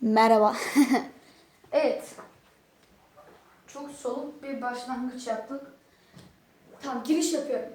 Merhaba. Evet. Çok soluk bir başlangıç yaptık. Tamam giriş yapıyorum.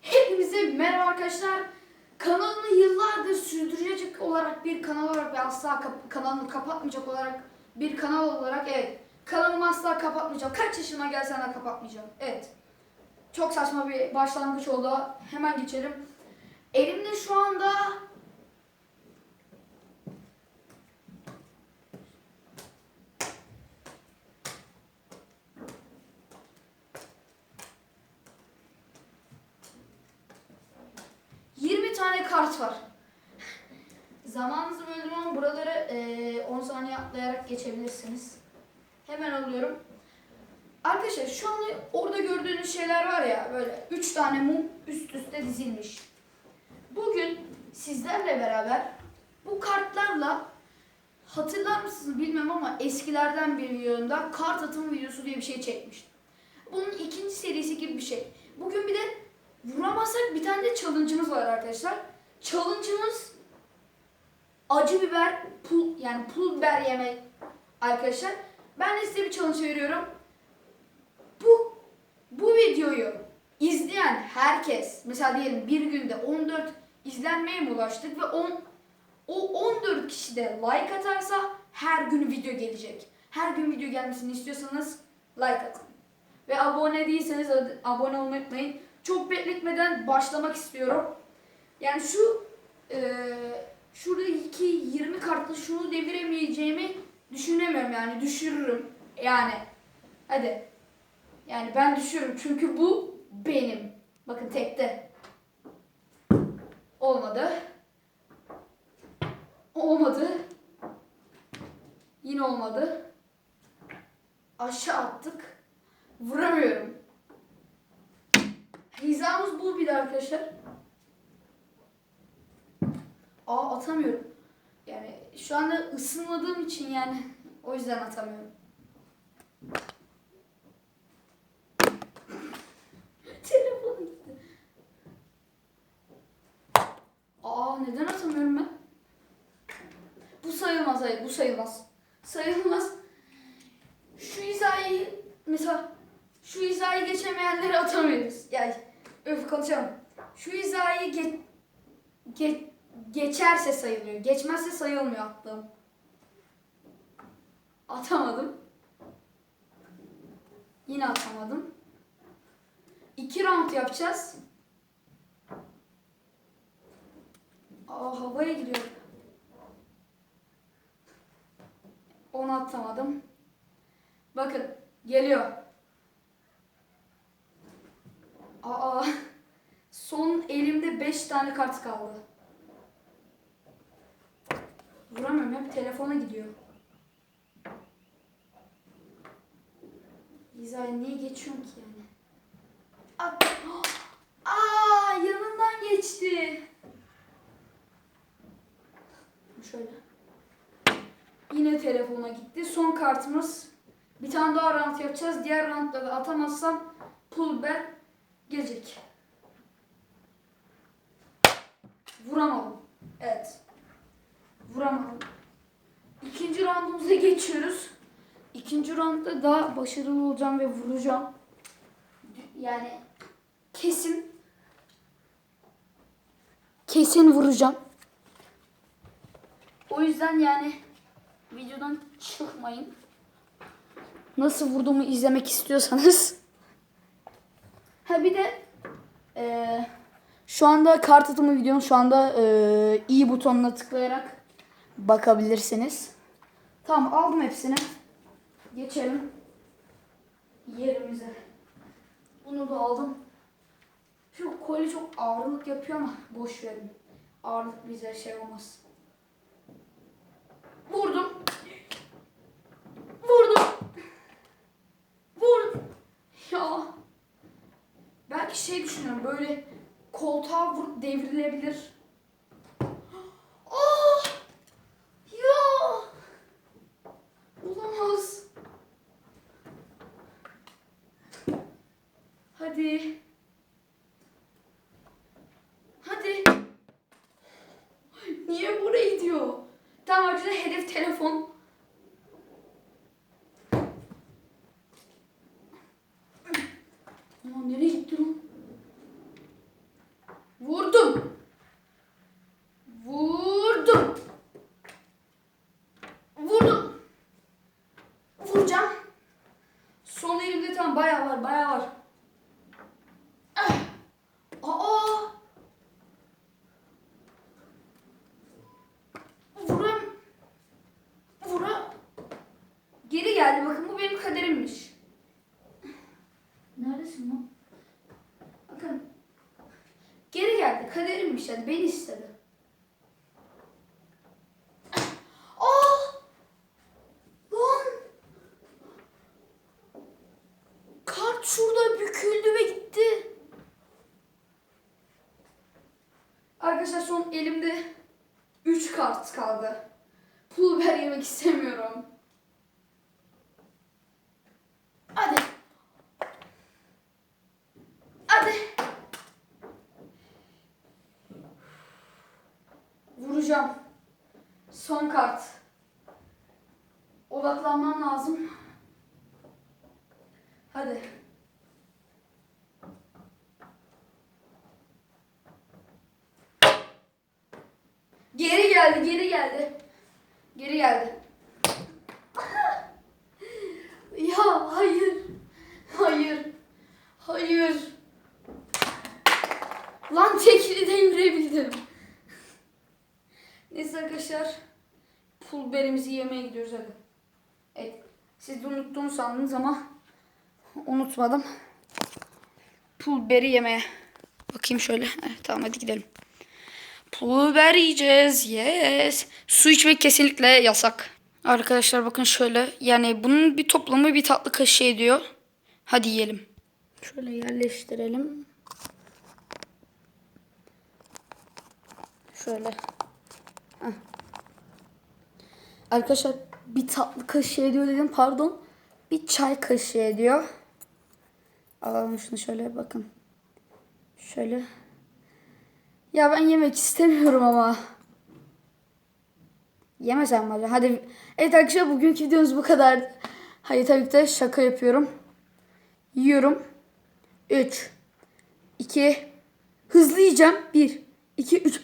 Hepinize merhaba arkadaşlar. Kanalını yıllardır sürdürecek olarak bir kanal olarak ve asla kap- kanalını kapatmayacak olarak bir kanal olarak evet. Kanalımı asla kapatmayacağım. Kaç yaşıma gelsen de kapatmayacağım. Evet. Çok saçma bir başlangıç oldu. Hemen geçelim. Elimde şu anda ...20 tane kart var. Zamanınızı böldüm ama buraları eee, 10 saniye atlayarak geçebilirsiniz. Hemen alıyorum. Arkadaşlar şu anda orada gördüğünüz şeyler var ya böyle 3 tane mum üst üste dizilmiş. Bugün sizlerle beraber bu kartlarla hatırlar mısınız bilmem ama eskilerden bir videomda kart atımı videosu diye bir şey çekmiştim. Bunun ikinci serisi gibi bir şey. Bugün bir de vuramazsak bir tane de challenge'ımız var arkadaşlar. Challenge'ımız acı biber pul yani pul biber yemek arkadaşlar. Ben de size bir challenge veriyorum. Bu bu videoyu izleyen herkes mesela diyelim bir günde 14 izlenmeye mi ulaştık ve 10 o 14 kişi de like atarsa her gün video gelecek. Her gün video gelmesini istiyorsanız like atın. Ve abone değilseniz abone olmayı unutmayın. Çok bekletmeden başlamak istiyorum. Yani şu eee şuradaki 20 kartla şunu deviremeyeceğimi düşünemiyorum yani düşürürüm. Yani hadi. Yani ben düşürürüm çünkü bu benim. Bakın tekte. Olmadı. Olmadı. Yine olmadı. Aşağı attık. Vuramıyorum. Hizamız bu bir de arkadaşlar. Aa atamıyorum. Yani şu anda ısınmadığım için yani o yüzden atamıyorum. Telefon gitti. Aa neden atamıyorum ben? Bu sayılmaz hayır bu sayılmaz. Sayılmaz. Şu hizayı mesela şu hizayı geçemeyenleri atamıyoruz. Yani öf konuşalım. Şu hizayı ge, ge, geçerse sayılıyor. Geçmezse sayılmıyor attığım. Atamadım. Yine atamadım. İki round yapacağız. Aa havaya gidiyor. Onu atamadım. Bakın geliyor. Aa son elimde 5 tane kart kaldı. Vuramıyorum hep telefona gidiyor. Hizaya niye geçiyorum ki yani? At. Aa yanından geçti. Şöyle. Yine telefona gitti. Son kartımız. Bir tane daha round yapacağız. Diğer roundda da atamazsam pul biber gelecek. Vuramadım. Evet. Vuramadım. İkinci roundumuza geçiyoruz. İkinci roundda daha başarılı olacağım ve vuracağım. Yani kesin kesin vuracağım. O yüzden yani videodan çıkmayın. Nasıl vurduğumu izlemek istiyorsanız. Ha bir de eee, şu anda kart atımı videom şu anda eee, i butonuna tıklayarak bakabilirsiniz. Tamam aldım hepsini. Geçelim yerimize. Bunu da aldım. Şu kolye çok ağırlık yapıyor ama boş verin. Ağırlık bize şey olmaz. Vurdum. Vurdum. Vurdum. Ya. Belki şey düşünüyorum böyle koltuğa vurup devrilebilir. Ah! Ya. Olamaz. Hadi. Hadi. Niye buraya gidiyor? Tamam arkadaşlar hedef telefon. Şurada büküldü ve gitti. Arkadaşlar son elimde 3 kart kaldı. Pul biber yemek istemiyorum. Hadi. Hadi. Vuracağım. Son kart. Odaklanmam lazım. Hadi. Geri geldi, geri geldi. Geri geldi. ya hayır. Hayır. Hayır. Lan tekili de indirebildim. Neyse arkadaşlar. Pul yemeye gidiyoruz hadi. Evet. Siz de unuttuğunu sandınız ama unutmadım. Pul biberi yemeye. Bakayım şöyle. Evet, tamam hadi gidelim. Pul biber yiyeceğiz. Yes. Su içmek kesinlikle yasak. Arkadaşlar bakın şöyle. Yani bunun bir toplamı bir tatlı kaşığı ediyor. Hadi yiyelim. Şöyle yerleştirelim. Şöyle. Heh. Arkadaşlar bir tatlı kaşığı ediyor dedim pardon. Bir çay kaşığı ediyor. Alalım şunu şöyle bakın. Şöyle. Ya ben yemek istemiyorum ama. Yemesem ya. Hadi. Evet arkadaşlar bugünkü videomuz bu kadar. Hayır tabii ki de şaka yapıyorum. Yiyorum. 3 2 Hızlı yiyeceğim. 1 2 3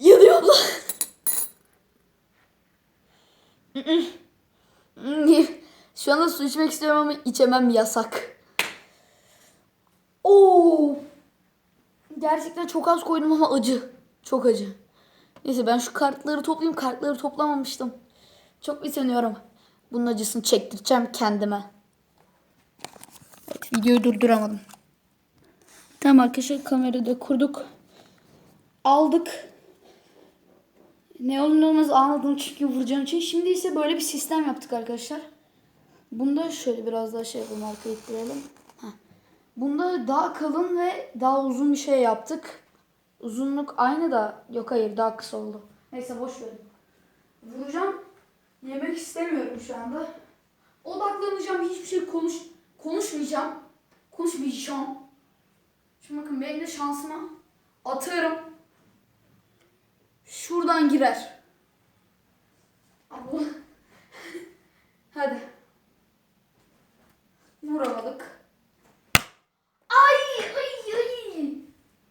Yanıyorum lan. Şu anda su içmek istiyorum ama içemem yasak. Oo. Gerçekten çok az koydum ama acı. Çok acı. Neyse ben şu kartları toplayayım. Kartları toplamamıştım. Çok biteniyorum. Bunun acısını çektireceğim kendime. Evet, videoyu durduramadım. Tamam arkadaşlar kamerayı da kurduk. Aldık. Ne olur olmaz anladım çünkü vuracağım için. Şimdi ise böyle bir sistem yaptık arkadaşlar. Bunda şöyle biraz daha şey yapalım arkaya ittirelim. Bunda daha kalın ve daha uzun bir şey yaptık. Uzunluk aynı da yok hayır daha kısa oldu. Neyse boş verin. Vuracağım. Yemek istemiyorum şu anda. Odaklanacağım. Hiçbir şey konuş konuşmayacağım. Konuşmayacağım. Şimdi bakın benim de şansıma atarım. Şuradan girer. Allah. Hadi. Vuramadık. Ay ay ay.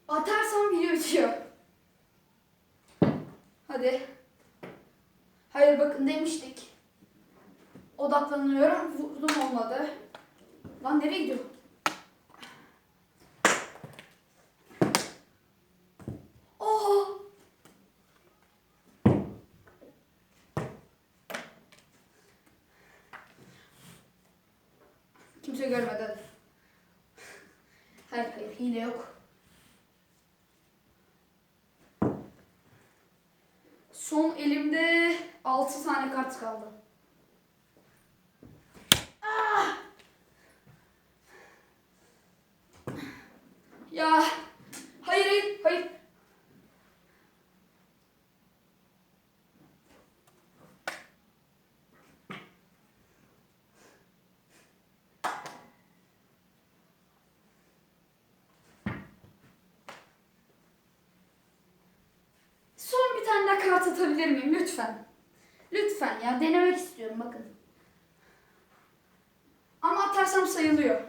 Atarsam video bitiyor. Hadi. Hayır bakın demiştik. Odaklanıyorum. Vurdum olmadı. Lan nereye gidiyor? Kimse görmeden. Hayır hayır hile yok. Son elimde 6 tane kart kaldı. Ah! Ya hayır hayır hayır. Son bir tane daha kart atabilir miyim lütfen? Lütfen ya denemek istiyorum bakın. Ama atarsam sayılıyor.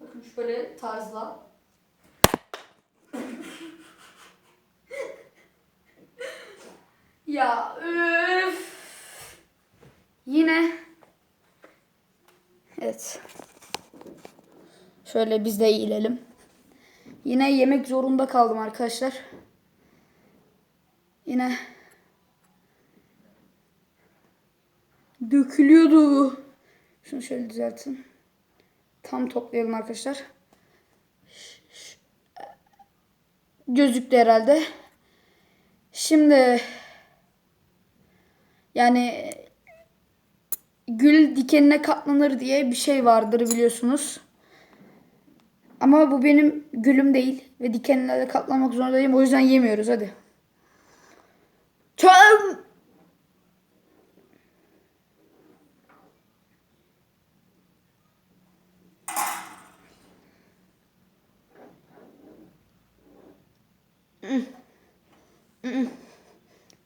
Bakın şöyle tarzla. ya üf. Yine. Evet. Şöyle biz de eğilelim. Yine yemek zorunda kaldım arkadaşlar. Yine dökülüyordu. Şunu şöyle düzeltin. tam toplayalım arkadaşlar. Gözüktü herhalde. Şimdi yani gül dikenine katlanır diye bir şey vardır biliyorsunuz. Ama bu benim gülüm değil ve dikenlere katlanmak zorundayım. O yüzden yemiyoruz hadi. Çöm!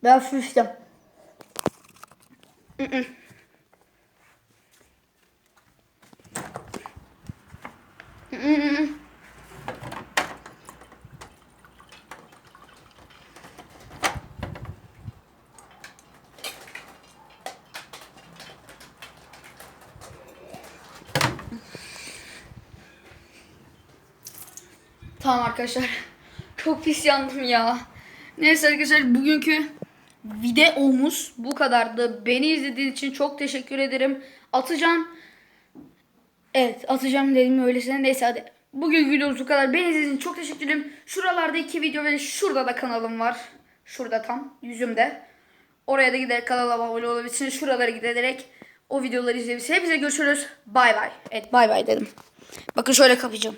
Ben sustum. Tamam arkadaşlar. Çok pis yandım ya. Neyse arkadaşlar bugünkü videomuz bu kadardı. Beni izlediğiniz için çok teşekkür ederim. Atacağım. Evet atacağım dedim öylesine. Neyse hadi. Bugün videomuz bu kadar. Beni izlediğiniz için çok teşekkür ederim. Şuralarda iki video ve şurada da kanalım var. Şurada tam yüzümde. Oraya da giderek kanala abone olabilirsiniz. Şuralara giderek o videoları izleyebilirsiniz. Hepinize görüşürüz. Bay bay. Evet bay bay dedim. Bakın şöyle kapayacağım.